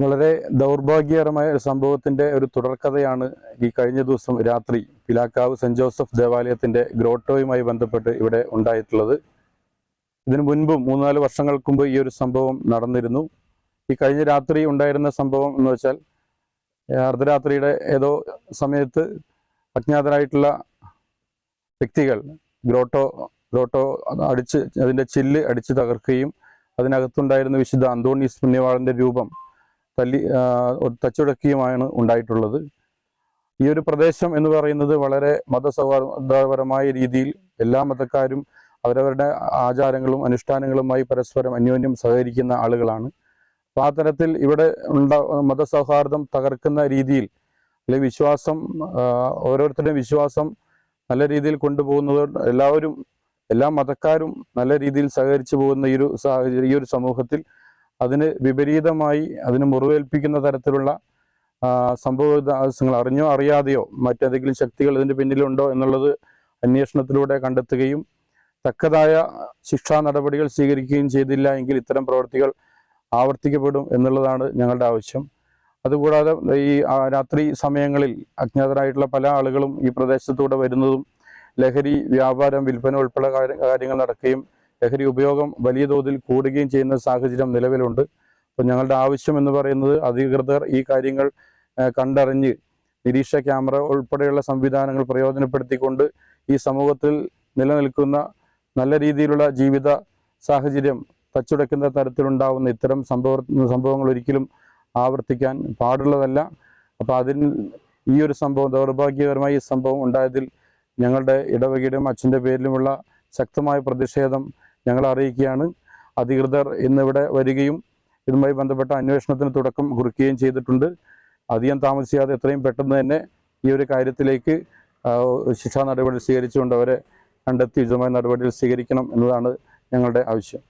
വളരെ ദൗർഭാഗ്യകരമായ ഒരു സംഭവത്തിന്റെ ഒരു തുടർക്കഥയാണ് ഈ കഴിഞ്ഞ ദിവസം രാത്രി പിലാക്കാവ് സെന്റ് ജോസഫ് ദേവാലയത്തിന്റെ ഗ്രോട്ടോയുമായി ബന്ധപ്പെട്ട് ഇവിടെ ഉണ്ടായിട്ടുള്ളത്. ഇതിനു മുൻപും മൂന്നാൽ വർഷങ്ങൾക്ക് മുമ്പ് ഈ ഒരു സംഭവം നടന്നിരുന്നു. ഈ കഴിഞ്ഞ രാത്രി ഉണ്ടായിരുന്ന സംഭവം എന്ന് വെച്ചാൽ അർദ്ധരാത്രിയുടെ ഏതോ സമയത്ത് അജ്ഞാതരായിട്ടുള്ള വ്യക്തികൾ ഗ്രോട്ടോ ഗ്രോട്ടോ അടിച്ച് അതിന്റെ ചില്ല് അടിച്ച് തകർക്കുകയും അതിനകത്തുണ്ടായിരുന്ന വിശുദ്ധ അന്തോണീസ് പുണ്യവാളന്റെ രൂപം തല്ലി തച്ചുടക്കിയുമാണ് ഉണ്ടായിട്ടുള്ളത്. ഈ ഒരു പ്രദേശം എന്ന് പറയുന്നത് വളരെ മതസൗഹാർദ്ദപരമായ രീതിയിൽ എല്ലാ മതക്കാരും അവരവരുടെ ആചാരങ്ങളും അനുഷ്ഠാനങ്ങളുമായി പരസ്പരം അന്യോന്യം സഹകരിക്കുന്ന ആളുകളാണ്. അപ്പോൾ ആ തരത്തിൽ ഇവിടെ ഉണ്ട മതസൗഹാർദ്ദം തകർക്കുന്ന രീതിയിൽ അല്ലെങ്കിൽ വിശ്വാസം ഓരോരുത്തരുടെയും വിശ്വാസം നല്ല രീതിയിൽ കൊണ്ടുപോകുന്നത് എല്ലാവരും എല്ലാ മതക്കാരും നല്ല രീതിയിൽ സഹകരിച്ചു പോകുന്ന ഈ ഒരു സാഹചര്യം ഈ ഒരു സമൂഹത്തിൽ അതിന് വിപരീതമായി അതിന് മുറിവേൽപ്പിക്കുന്ന തരത്തിലുള്ള ആ, സംഭവ വികാസങ്ങൾ അറിഞ്ഞോ അറിയാതെയോ മറ്റേതെങ്കിലും ശക്തികൾ ഇതിന്റെ പിന്നിലുണ്ടോ എന്നുള്ളത് അന്വേഷണത്തിലൂടെ കണ്ടെത്തുകയും തക്കതായ ശിക്ഷാ നടപടികൾ സ്വീകരിക്കുകയും ചെയ്തില്ല എങ്കിൽ ഇത്തരം പ്രവൃത്തികൾ ആവർത്തിക്കപ്പെടും എന്നുള്ളതാണ് ഞങ്ങളുടെ ആവശ്യം. അതുകൂടാതെ ഈ രാത്രി സമയങ്ങളിൽ അജ്ഞാതരായിട്ടുള്ള പല ആളുകളും ഈ പ്രദേശത്തൂടെ വരുന്നതും ലഹരി വ്യാപാരം വിൽപ്പന ഉൾപ്പെടെ കാര്യങ്ങൾ നടക്കുകയും ലഹരി ഉപയോഗം വലിയ തോതിൽ കൂടുകയും ചെയ്യുന്ന സാഹചര്യം നിലവിലുണ്ട്. അപ്പോൾ ഞങ്ങളുടെ ആവശ്യം എന്ന് പറയുന്നത് അധികൃതർ ഈ കാര്യങ്ങൾ കണ്ടറിഞ്ഞ് നിരീക്ഷ ക്യാമറ ഉൾപ്പെടെയുള്ള സംവിധാനങ്ങൾ പ്രയോജനപ്പെടുത്തിക്കൊണ്ട് ഈ സമൂഹത്തിൽ നിലനിൽക്കുന്ന നല്ല രീതിയിലുള്ള ജീവിത സാഹചര്യം തച്ചുടയ്ക്കുന്ന തരത്തിലുണ്ടാവുന്ന ഇത്തരം സംഭവ സംഭവങ്ങൾ ഒരിക്കലും ആവർത്തിക്കാൻ പാടുള്ളതല്ല. അപ്പോൾ അതിൽ ഈ ഒരു സംഭവം ദൗർഭാഗ്യകരമായി ഈ സംഭവം ഉണ്ടായതിൽ ഞങ്ങളുടെ ഇടവകയുടെയും അച്ഛന്റെ പേരിലുമുള്ള ശക്തമായ പ്രതിഷേധം ഞങ്ങൾ അറിയിക്കുകയാണ് അധികൃതർ ഇന്നിവിടെ വരികയും ഇതുമായി ബന്ധപ്പെട്ട അന്വേഷണത്തിന് തുടക്കം കുറിക്കുകയും ചെയ്തിട്ടുണ്ട്. അധികം താമസിയാതെ എത്രയും പെട്ടെന്ന് തന്നെ ഈ ഒരു കാര്യത്തിലേക്ക് ശിക്ഷാ നടപടി സ്വീകരിച്ചുകൊണ്ട് അവരെ കണ്ടെത്തി ഉചിതമായ നടപടികൾ സ്വീകരിക്കണം എന്നതാണ് ഞങ്ങളുടെ ആവശ്യം.